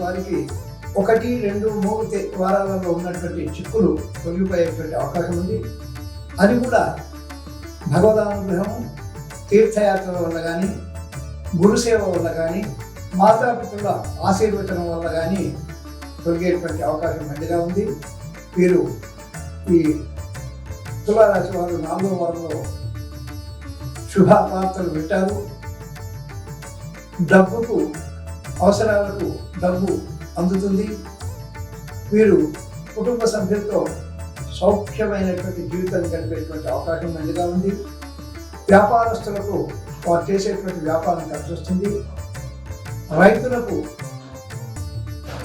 వారికి ఒకటి రెండు మూడు వారాలలో ఉన్నటువంటి చిక్కులు తొలగిపోయేటువంటి అవకాశం ఉంది. అది కూడా భగవదానుగ్రహము తీర్థయాత్రల వల్ల కానీ గురుసేవ వల్ల కానీ మాతాపితృల ఆశీర్వచనం వల్ల కానీ తొలగేటువంటి అవకాశం మెండుగా ఉంది. వీరు ఈ తులారాశి వారు నాలుగో వారంలో శుభ వార్తలు పెట్టారు. డబ్బుకు అవసరాలకు డబ్బు అందుతుంది. వీరు కుటుంబ సభ్యులతో సౌఖ్యమైనటువంటి జీవితాన్ని గడిపేటువంటి అవకాశం మెండుగా ఉంది. వ్యాపారస్తులకు వారు చేసేటువంటి వ్యాపారం కలిసి వస్తుంది. రైతులకు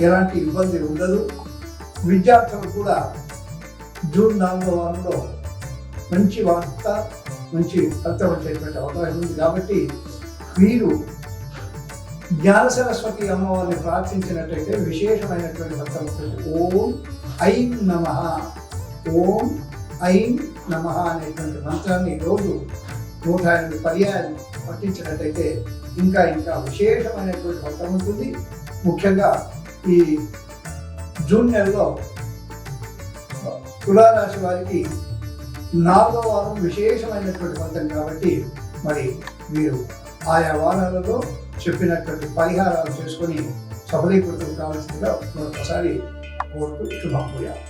ఎలాంటి ఇబ్బంది ఉండదు. విద్యార్థులు కూడా జూన్ నాలుగో వారంలో మంచి వార్త మంచి ఫలితం వచ్చేటువంటి అవకాశం ఉంది. కాబట్టి వీరు జ్ఞాన సరస్వతి అమ్మవారిని ప్రార్థించినట్టయితే విశేషమైనటువంటి ఫలితం ఓం ఐం నమ. ఓం ఐం నమ అనేటువంటి మంత్రాన్ని రోజు నూట ఎనిమిది పర్యాయాలు పట్టించినట్టయితే ఇంకా ఇంకా విశేషమైనటువంటి ఫలితం ఉంటుంది. ముఖ్యంగా ఈ జూన్ నెలలో తులారాశి వారికి నాలుగో వారం విశేషమైనటువంటి ఫలితం కాబట్టి మరి మీరు ఆయా వారాలలో చెప్పినటువంటి పరిహారాలు చేసుకొని సఫలీకృతం కావాల్సిందిగా మరొకసారి కోరుతూ శుభం పోయాలి